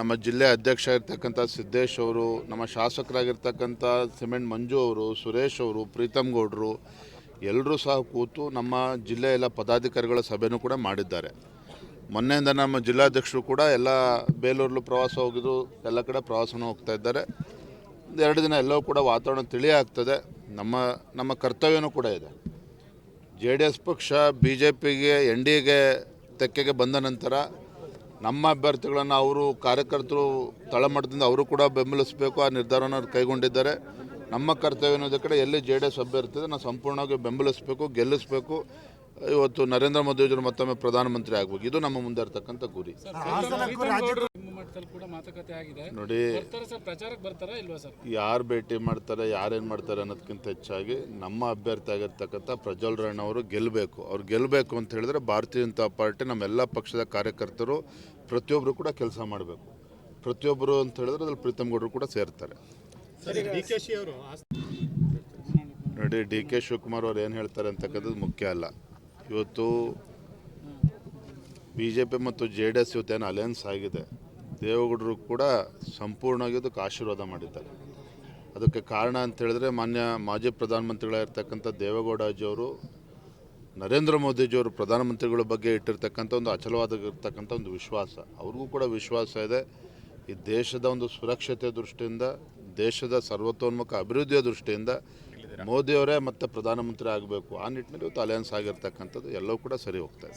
ನಮ್ಮ ಜಿಲ್ಲೆ ಅಧ್ಯಕ್ಷ ಆಗಿರ್ತಕ್ಕಂಥ ಸಿದ್ದೇಶ್ ಅವರು, ನಮ್ಮ ಶಾಸಕರಾಗಿರ್ತಕ್ಕಂಥ ಸಿಮೆಂಟ್ ಮಂಜು ಅವರು, ಸುರೇಶ್ ಅವರು, ಪ್ರೀತಮ್ ಗೌಡ್ರು ಎಲ್ಲರೂ ಸಹ ಕೂತು ನಮ್ಮ ಜಿಲ್ಲೆಯ ಎಲ್ಲ ಪದಾಧಿಕಾರಿಗಳ ಸಭೆನೂ ಕೂಡ ಮಾಡಿದ್ದಾರೆ. ಮೊನ್ನೆಯಿಂದ ನಮ್ಮ ಜಿಲ್ಲಾಧ್ಯಕ್ಷರು ಕೂಡ ಎಲ್ಲ ಬೇಲೂರಲ್ಲೂ ಪ್ರವಾಸ ಹೋಗಿದ್ರು, ಎಲ್ಲ ಕಡೆ ಪ್ರವಾಸನೂ ಹೋಗ್ತಾ ಇದ್ದಾರೆ. ಎರಡು ದಿನ ಎಲ್ಲವೂ ಕೂಡ ವಾತಾವರಣ ತಿಳಿಯಾಗ್ತದೆ ನಮ್ಮ ನಮ್ಮ ಕರ್ತವ್ಯನೂ ಕೂಡ ಇದೆ. ಜೆ ಡಿ ಎಸ್ ಪಕ್ಷ, ಬಿ ಜೆ ಪಿಗೆ, ಎನ್ ಡಿ ಎಗೆ ತೆಕ್ಕೆಗೆ ಬಂದ ನಂತರ ನಮ್ಮ ಅಭ್ಯರ್ಥಿಗಳನ್ನು ಅವರು ಕಾರ್ಯಕರ್ತರು ತಳಮಟ್ಟದಿಂದ ಅವರು ಕೂಡ ಬೆಂಬಲಿಸಬೇಕು ಆ ನಿರ್ಧಾರವನ್ನು ಕೈಗೊಂಡಿದ್ದಾರೆ ನಮ್ಮ ಕರ್ತವ್ಯ ಅನ್ನೋದ ಕಡೆ ಎಲ್ಲಿ ಜೆ ಡಿ ಎಸ್ ಅಭ್ಯರ್ಥಿ ನಾವು ಸಂಪೂರ್ಣವಾಗಿ ಬೆಂಬಲಿಸಬೇಕು ಗೆಲ್ಲಿಸಬೇಕು ಇವತ್ತು ನರೇಂದ್ರ ಮೋದಿಯವರು ಮತ್ತೊಮ್ಮೆ ಪ್ರಧಾನಮಂತ್ರಿ ಆಗಬೇಕು ಇದು ನಮ್ಮ ಮುಂದೆ ಇರ್ತಕ್ಕಂಥ ಗುರಿ ಮಟ್ಟದಲ್ಲಿ ಕೂಡ ಮಾತುಕತೆ ಆಗಿದೆ. ನೋಡಿ ಬರ್ತಾರೆ ಸರ್ ಪ್ರಚಾರಕ್ಕೆ ಬರ್ತಾರಾ ಇಲ್ವಾ ಸರ್? ಯಾರು ಭೇಟಿ ಮಾಡ್ತಾರೆ ಯಾರೇನು ಮಾಡ್ತಾರೆ ಅನ್ನೋದಕ್ಕಿಂತ ಹೆಚ್ಚಾಗಿ ನಮ್ಮ ಅಭ್ಯರ್ಥಿ ಆಗಿರ್ತಕ್ಕಂಥ ಪ್ರಜ್ವಲ್ ರಾಯಣ್ಣ ಅವರು ಗೆಲ್ಲಬೇಕು ಅವ್ರು ಗೆಲ್ಲಬೇಕು ಅಂತ ಹೇಳಿದ್ರೆ ಭಾರತೀಯ ಜನತಾ ಪಾರ್ಟಿ ನಮ್ಮೆಲ್ಲ ಪಕ್ಷದ ಕಾರ್ಯಕರ್ತರು ಪ್ರತಿಯೊಬ್ಬರು ಕೂಡ ಕೆಲಸ ಮಾಡಬೇಕು. ಪ್ರತಿಯೊಬ್ಬರು ಅಂತ ಹೇಳಿದ್ರೆ ಅದ್ರಲ್ಲಿ ಪ್ರೀತಮ್ ಗೌಡರು ಕೂಡ ಸೇರ್ತಾರೆ. ನೋಡಿ ಡಿ ಕೆ ಶಿವಕುಮಾರ್ ಅವ್ರು ಏನು ಹೇಳ್ತಾರೆ ಅಂತಕ್ಕಂಥದ್ದು ಮುಖ್ಯ ಅಲ್ಲ. ಇವತ್ತು ಬಿ ಜೆ ಪಿ ಮತ್ತು ಜೆ ಡಿ ಎಸ್ ಇವತ್ತೇನು ಅಲಯನ್ಸ್ ಆಗಿದೆ. ದೇವೇಗೌಡರು ಕೂಡ ಸಂಪೂರ್ಣವಾಗಿ ಅದಕ್ಕೆ ಆಶೀರ್ವಾದ ಮಾಡಿದ್ದಾರೆ. ಅದಕ್ಕೆ ಕಾರಣ ಅಂತ ಹೇಳಿದ್ರೆ ಮಾನ್ಯ ಮಾಜಿ ಪ್ರಧಾನಮಂತ್ರಿಗಳಾಗಿರ್ತಕ್ಕಂಥ ದೇವೇಗೌಡಜಿಯವರು ನರೇಂದ್ರ ಮೋದಿಜಿಯವರು ಪ್ರಧಾನಮಂತ್ರಿಗಳ ಬಗ್ಗೆ ಇಟ್ಟಿರ್ತಕ್ಕಂಥ ಒಂದು ಅಚಲವಾದಿರ್ತಕ್ಕಂಥ ಒಂದು ವಿಶ್ವಾಸ. ಅವ್ರಿಗೂ ಕೂಡ ವಿಶ್ವಾಸ ಇದೆ. ಈ ದೇಶದ ಒಂದು ಸುರಕ್ಷತೆ ದೃಷ್ಟಿಯಿಂದ, ದೇಶದ ಸರ್ವತೋನ್ಮುಖ ಅಭಿವೃದ್ಧಿಯ ದೃಷ್ಟಿಯಿಂದ ಮೋದಿಯವರೇ ಮತ್ತೆ ಪ್ರಧಾನಮಂತ್ರಿ ಆಗಬೇಕು. ಆ ನಿಟ್ಟಿನಲ್ಲಿ ಇವತ್ತು ಅಲಯನ್ಸ್ ಆಗಿರ್ತಕ್ಕಂಥದ್ದು ಎಲ್ಲವೂ ಕೂಡ ಸರಿ ಹೋಗ್ತಾ ಇದೆ.